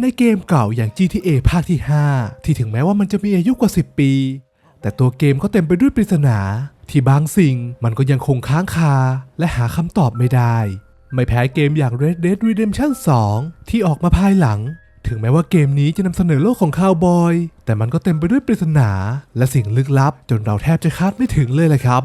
ในเกมเก่าอย่าง GTA ภาคที่ 5 ที่ถึงแม้ว่ามันจะมีอายุกว่า 10 ปี แต่ตัวเกมก็เต็มไปด้วยปริศนา ที่บางสิ่งมันก็ยังคงค้างคา และหาคำตอบไม่ได้ ไม่แพ้เกมอย่าง Red Dead Redemption 2 ที่ออกมาภายหลัง ถึงแม้ว่าเกมนี้จะนำเสนอโลกของคาวบอย แต่มันก็เต็มไปด้วยปริศนา และสิ่งลึกลับ จนเราแทบจะคาดไม่ถึงเลยเลยครับ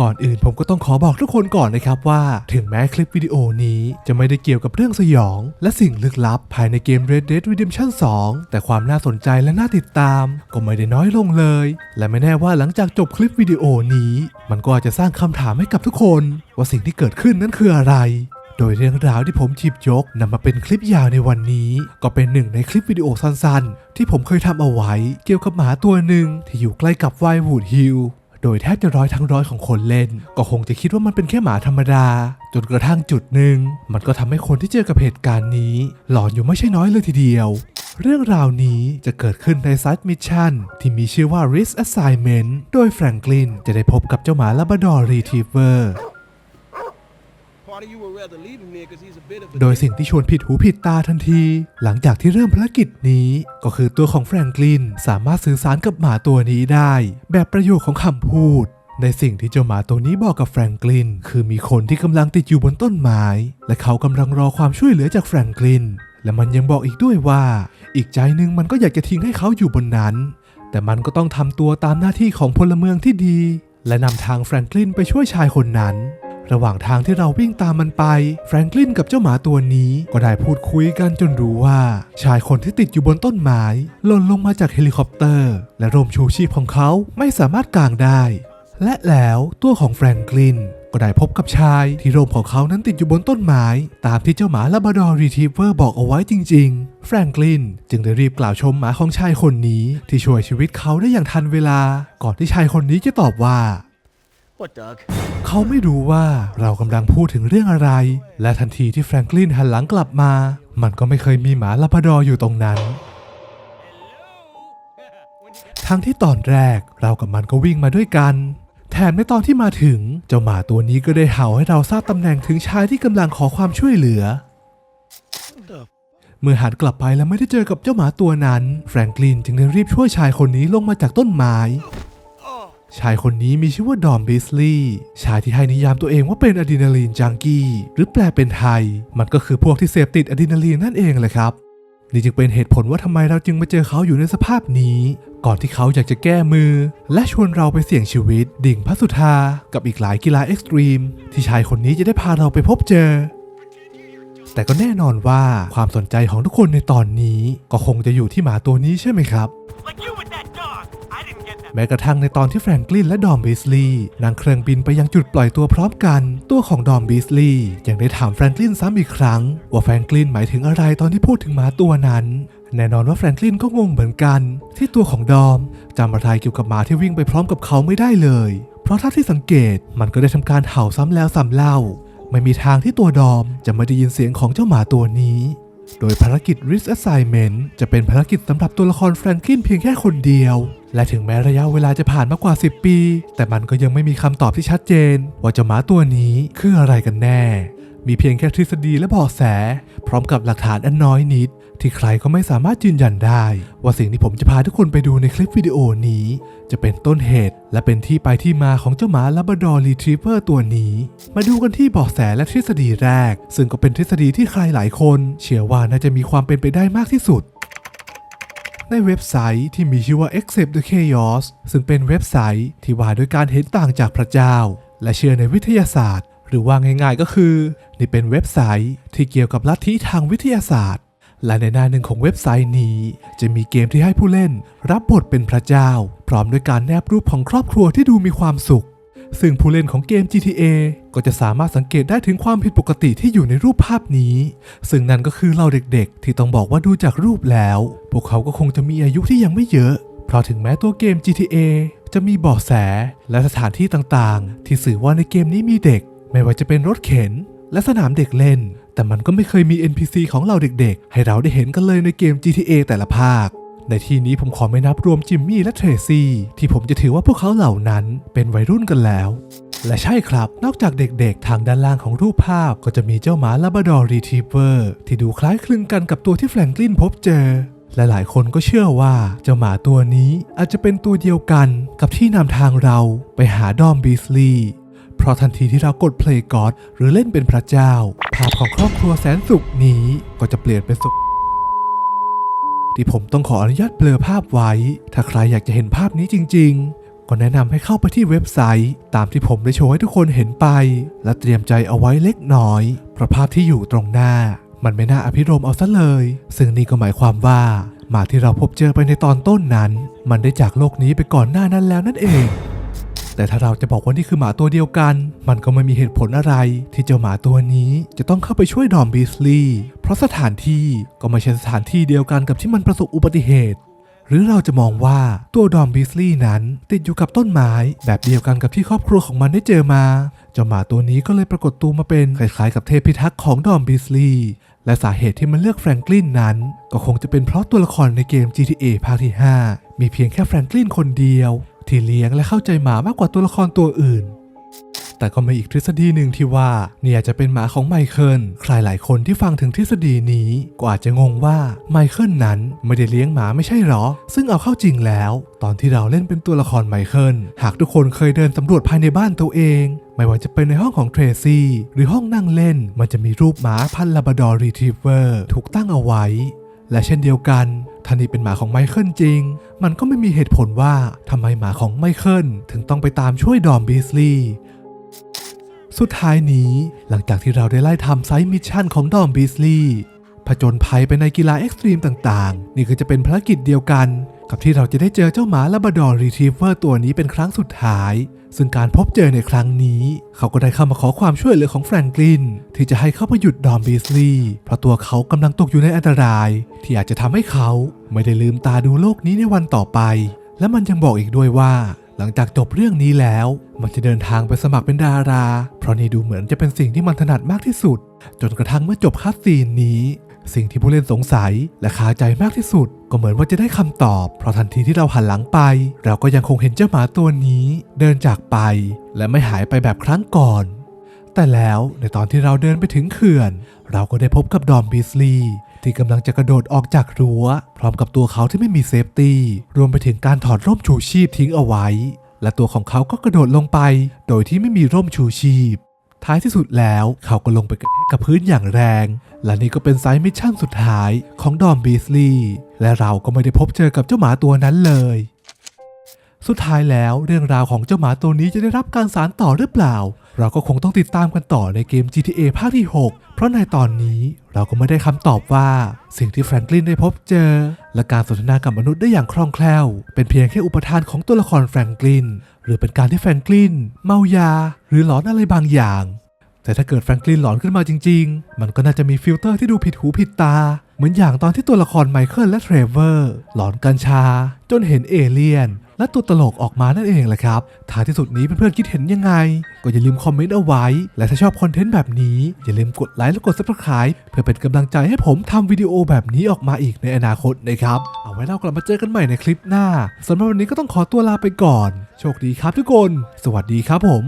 ก่อนอื่นผมก็ต้องขอบอกทุกคนก่อนนะครับว่า ถึงแม้คลิปวิดีโอนี้จะไม่ได้เกี่ยวกับเรื่องสยอง และสิ่งลึกลับภายในเกม Red Dead Redemption 2 แต่ความน่าสนใจและน่าติดตาม ก็ไม่ได้น้อยลงเลย และไม่แน่ว่าหลังจากจบคลิปวิดีโอนี้ มันก็อาจจะสร้างคำถามให้กับทุกคน ว่าสิ่งที่เกิดขึ้นนั้นคืออะไรโดยเรื่องราวที่ผมจิบยกนำมาเป็นคลิปยาวในวันนี้ ก็เป็นหนึ่งในคลิปวิดีโอสั้นๆ ที่ผมเคยทำเอาไว้ เกี่ยวกับหมาตัวหนึ่งที่อยู่ใกล้กับไววูดฮิล โดยแทบจะร้อยทั้งร้อยของคนเล่น ก็คงจะคิดว่ามันเป็นแค่หมาธรรมดา จนกระทั่งจุดหนึ่ง มันก็ทำให้คนที่เจอกับเหตุการณ์นี้ หลอนอยู่ไม่ใช่น้อยเลยทีเดียว เรื่องราวนี้จะเกิดขึ้นในไซต์มิชชั่นที่มีชื่อว่า Risk Assignment โดยแฟรงกลินจะได้พบกับเจ้าหมาลาบราดอร์รีทีเวอร์ โดยสิ่งที่ชวนผิดหูผิดตาทันที หลังจากที่เริ่มภารกิจนี้ก็คือตัวของแฟรงกลินสามารถสื่อสารกับหมาตัวนี้ได้ แบบประโยคของคำพูด ในสิ่งที่เจ้าหมาตัวนี้บอกกับแฟรงกลินคือมีคนที่กำลังติดอยู่บนต้นไม้ และเขากำลังรอความช่วยเหลือจากแฟรงกลินและมันยังบอกอีกด้วยว่า อีกใจหนึ่งมันก็อยากจะทิ้งให้เขาอยู่บนนั้น แต่มันก็ต้องทำตัวตามหน้าที่ของพลเมืองที่ดี และนำทางแฟรงกลินไปช่วยชายคนนั้น ระหว่างทางที่เราวิ่งตามมันไปแฟรงกลินกับเจ้าหมาตัวนี้ก็ได้พูดคุยกันจนรู้ว่า ชายคนที่ติดอยู่บนต้นไม้หล่นลงมาจากเฮลิคอปเตอร์ และร่มชูชีพของเขาไม่สามารถกางได้ และแล้วตัวของแฟรงกลินก็ได้พบกับชายที่ร่มของเขานั้นติดอยู่บนต้นไม้ ตามที่เจ้าหมาลาบราดอร์รีทรีเวอร์บอกเอาไว้จริง ๆ แฟรงกลินจึงได้รีบกล่าวชมหมาของชายคนนี้ ที่ช่วยชีวิตเขาได้อย่างทันเวลา ก่อนที่ชายคนนี้จะตอบว่า เขาไม่รู้ว่าเรากำลังพูดถึงเรื่องอะไร และทันทีที่แฟรงกลินหันหลังกลับมา มันก็ไม่เคยมีหมาลาบราดอร์อยู่ตรงนั้น ทั้งที่ตอนแรกเรากับมันก็วิ่งมาด้วยกัน แถมในตอนที่มาถึง เจ้าหมาตัวนี้ก็ได้เห่าให้เราทราบตำแหน่งถึงชายที่กำลังขอความช่วยเหลือ What the เมื่อหันกลับไปแล้วไม่ได้เจอกับเจ้าหมาตัวนั้น แฟรงกลินจึงได้รีบช่วยชายคนนี้ลงมาจากต้นไม้ Oh, ชายคนนี้มีชื่อว่าดอมบิสลีย์ชายที่ให้นิยามตัวเองว่าเป็นอะดรีนาลีนจังกี้ หรือแปลเป็นไทย มันก็คือพวกที่เสพติดอะดรีนาลีนนั่นเองแหละครับ นี่จึงเป็นเหตุผลว่าทำไมเราจึงมาเจอเขาอยู่ในสภาพนี้ ก่อนที่เขาอยากจะแก้มือ และชวนเราไปเสี่ยงชีวิต ดิ่งพระสุธา กับอีกหลายกีฬาเอ็กซ์ตรีม ที่ชายคนนี้จะได้พาเราไปพบเจอแต่ก็แน่นอนว่าความสนใจของทุกคนในตอนนี้ก็คงจะอยู่ที่หมาตัวนี้ใช่ไหมครับ แม้กระทั่งในตอนที่แฟรงกลินและดอมบิสลีย์นั่งเครื่องบินไปยังจุดปล่อยตัวพร้อมกัน ตัวของดอมบิสลีย์ยังได้ถามแฟรงกลินซ้ำอีกครั้ง ว่าแฟรงกลินหมายถึงอะไรตอนที่พูดถึงหมาตัวนั้นแน่นอนว่าแฟรงกลินก็งงเหมือนกัน ที่ตัวของดอมจำอะไรเกี่ยวกับหมาที่วิ่งไปพร้อมกับเขาไม่ได้เลย เพราะถ้าที่สังเกตมันก็ได้ทำการเห่าซ้ำแล้วซ้ำเล่า ไม่มีทางที่ตัวดอมจะไม่ได้ยินเสียงของเจ้าหมาตัวนี้ โดยภารกิจ Risk Assignment จะเป็นภารกิจสำหรับตัวละครแฟรงกลินเพียงแค่คนเดียว และถึงแม้ระยะเวลาจะผ่านมากกว่า 10 ปี แต่มันก็ยังไม่มีคำตอบที่ชัดเจน ว่าเจ้าหมาตัวนี้คืออะไรกันแน่ มีเพียงแค่ทฤษฎีและเบาะแส พร้อมกับหลักฐานอันน้อยนิด ที่ใครก็ไม่สามารถยืนยันได้ ว่าสิ่งที่ผมจะพาทุกคนไปดูในคลิปวิดีโอนี้ จะเป็นต้นเหตุ และเป็นที่ไปที่มาของเจ้าหมาลาบราดอร์รีทรีเวอร์ตัวนี้ มาดูกันที่เบาะแสและทฤษฎีแรก ซึ่งก็เป็นทฤษฎีที่ใครหลายคน เชื่อว่าน่าจะมีความเป็นไปได้มากที่สุด ในเว็บไซต์ที่มีชื่อว่า Accept the Chaos ซึ่งเป็นเว็บไซต์ที่ว่าด้วยการเห็นต่างจากพระเจ้า และเชื่อในวิทยาศาสตร์ หรือว่าง่ายๆก็คือ นี่เป็นเว็บไซต์ที่เกี่ยวกับลัทธิทางวิทยาศาสตร์ และในหน้าหนึ่งของเว็บไซต์นี้ จะมีเกมที่ให้ผู้เล่น รับบทเป็นพระเจ้า พร้อมด้วยการแนบรูปของครอบครัวที่ดูมีความสุข ซึ่งผู้เล่นของเกม GTA ก็จะสามารถสังเกตได้ถึงความผิดปกติที่อยู่ในรูปภาพนี้ ซึ่งนั่นก็คือเราเด็กๆ ที่ต้องบอกว่าดูจากรูปแล้ว พวกเขาก็คงจะมีอายุที่ยังไม่เยอะ เพราะถึงแม้ตัวเกม GTA จะมีบาะแสและสถานที่ต่างๆ ที่สื่อว่าในเกมนี้มีเด็ก ไม่ว่าจะเป็นรถเข็น และสนามเด็กเล่น แต่มันก็ไม่เคยมี NPC ของเราเด็กๆ ให้เราได้เห็นกันเลยในเกม GTA แต่ละภาค ในที่นี้ผมขอไม่นับรวมจิมมี่และเทรซี่ที่ผมจะถือว่าพวกเขาเหล่านั้นเป็นวัยรุ่นกันแล้ว และใช่ครับ นอกจากเด็กๆ ทางด้านล่างของรูปภาพก็จะมีเจ้าหมาลาบ r ดอร์รีทรีเวอร์ที่ดูคล้ายคลึงกันกับตัวที่แฟรงกลินพบเจอและหลายคนก็เชื่อว่าเจ้าหมาตัวนี้อาจจะเป็นตัวเดียวกันกับที่นำทางเราไปหาดอมบีสลีย์เพราะทันทีที่เรากด play god หรือเล่นเป็นพระเจ้า ภาพของครอบครัวแสนสุขนี้ก็จะเปลี่ยนเป็นสุข ที่ผมต้องขออนุญาตเบลอภาพไว้ ถ้าใครอยากจะเห็นภาพนี้จริง ๆ ก็แนะนำให้เข้าไปที่เว็บไซต์ ตามที่ผมได้โชว์ให้ทุกคนเห็นไป และเตรียมใจเอาไว้เล็กน้อยเพราะภาพที่อยู่ตรงหน้า มันไม่น่าอภิรมเอาซะเลย ซึ่งนี่ก็หมายความว่าหมาที่เราพบเจอไปในตอนต้นนั้น มันได้จากโลกนี้ไปก่อนหน้านั้นแล้วนั่นเอง แต่ถ้าเราจะบอกว่านี่คือหมาตัวเดียวกัน มันก็ไม่มีเหตุผลอะไร ที่เจ้าหมาตัวนี้จะต้องเข้าไปช่วยดอมบีสลีย์เพราะสถานที่ก็ไม่ใช่สถานที่เดียวกันกับที่มันประสบอุบัติเหตุ หรือเราจะมองว่าตัวดอมบีสลีย์นั้นติดอยู่กับต้นไม้แบบเดียวกันกับที่ครอบครัวของมันได้เจอมา เจ้าหมาตัวนี้ก็เลยปรากฏตัวมาเป็นคล้ายๆกับเทพพิทักษ์ของดอมบีสลีย์และสาเหตุที่มันเลือกแฟรงกลินนั้น ก็คงจะเป็นเพราะตัวละครในเกม GTA ภาคที่ 5 มีเพียงแค่แฟรงกลินคนเดียว ที่เลี้ยงและเข้าใจหมามากกว่าตัวละครตัวอื่น แต่ก็มีอีกทฤษฎีหนึ่งที่ว่าเนี่ยจะเป็นหมาของไมเคิล ใครหลายคนที่ฟังถึงทฤษฎีนี้ก็อาจจะงงว่าไมเคิลนั้นไม่ได้เลี้ยงหมาไม่ใช่หรอ ซึ่งเอาเข้าจริงแล้ว ตอนที่เราเล่นเป็นตัวละครไมเคิล หากทุกคนเคยเดินสำรวจภายในบ้านตัวเองไม่ว่าจะเป็นในห้องของเทรซี่หรือห้องนั่งเล่น มันจะมีรูปหมาพันธุ์ลาบดอร์รีทรีเวอร์ถูกตั้งเอาไว้ และเช่นเดียวกัน ถ้านี่เป็นหมาของไมเคิลจริง มันก็ไม่มีเหตุผลว่าทำไมหมาของไมเคิลถึงต้องไปตามช่วยดอมบีสลีย์สุดท้ายนี้หลังจากที่เราได้ไล่ทำไซต์มิชชั่นของดอมบีสลีย์ผจญภัยไปในกีฬาเอ็กซ์ตรีมต่างๆ นี่ก็จะเป็นภารกิจเดียวกัน กับที่เราจะได้เจอเจ้าหมาลาบดอร์รีทรีเวอร์ตัวนี้เป็นครั้งสุดท้าย ซึ่งการพบเจอในครั้งนี้ เขาก็ได้เข้ามาขอความช่วยเหลือของแฟรงกลินที่จะให้เข้ามาหยุดดอมบีสลีย์เพราะตัวเขากำลังตกอยู่ในอันตราย ที่อาจจะทำให้เขาไม่ได้ลืมตาดูโลกนี้ในวันต่อไป และมันยังบอกอีกด้วยว่า หลังจากจบเรื่องนี้แล้ว มันจะเดินทางไปสมัครเป็นดารา เพราะนี่ดูเหมือนจะเป็นสิ่งที่มันถนัดมากที่สุด จนกระทั่งเมื่อจบคัสซีนนี้ สิ่งที่ผู้เล่นสงสัยและคาใจมากที่สุด ก็เหมือนว่าจะได้คำตอบ เพราะทันทีที่เราหันหลังไป เราก็ยังคงเห็นเจ้าหมาตัวนี้ เดินจากไป และไม่หายไปแบบครั้งก่อน แต่แล้วในตอนที่เราเดินไปถึงเขื่อน เราก็ได้พบกับดอมบีสลีย์ที่กำลังจะกระโดดออกจากรั้ว พร้อมกับตัวเขาที่ไม่มีเซฟตี้รวมไปถึงการถอดร่มชูชีพทิ้งเอาไว้ และตัวของเขาก็กระโดดลงไป โดยที่ไม่มีร่มชูชีพ ท้ายที่สุดแล้ว เขาก็ลงไปกระแทกกับพื้นอย่างแรง และนี่ก็เป็นไซส์มิชชั่นสุดท้ายของดอมบีสลีย์และเราก็ไม่ได้พบเจอกับเจ้าหมาตัวนั้นเลย สุดท้ายแล้วเรื่องราวของเจ้าหมาตัวนี้จะได้รับการสานต่อหรือเปล่า เราก็คงต้องติดตามกันต่อในเกม GTA ภาคที่ 6 เพราะในตอนนี้เราก็ไม่ได้คำตอบว่าสิ่งที่แฟรงกลินได้พบเจอ และการสนทนากับมนุษย์ได้อย่างคล่องแคล่ว เป็นเพียงแค่อุปทานของตัวละครแฟรงกลิน หรือเป็นการที่แฟรงกลินเมายา หรือหลอนอะไรบางอย่าง แต่ถ้าเกิดแฟรงกลินหลอนขึ้นมาจริง ๆ มันก็น่าจะมีฟิลเตอร์ที่ดูผิดหูผิดตา เหมือนอย่างตอนที่ตัวละครไมเคิลและเทรเวอร์หลอนกัญชา จนเห็นเอเลี่ยน และตัวตลกออกมานั่นเองแหละครับท้ายที่สุดนี้เพื่อนๆคิดเห็นยังไง ก็อย่าลืมคอมเมนต์เอาไว้ และถ้าชอบคอนเทนต์แบบนี้ อย่าลืมกดไลค์และกด subscribe เพื่อเป็นกำลังใจให้ผมทำวิดีโอแบบนี้ออกมาอีกในอนาคตนะครับ เอาไว้เรากลับมาเจอกันใหม่ในคลิปหน้าสำหรับวันนี้ก็ต้องขอตัวลาไปก่อน โชคดีครับทุกคน สวัสดีครับผม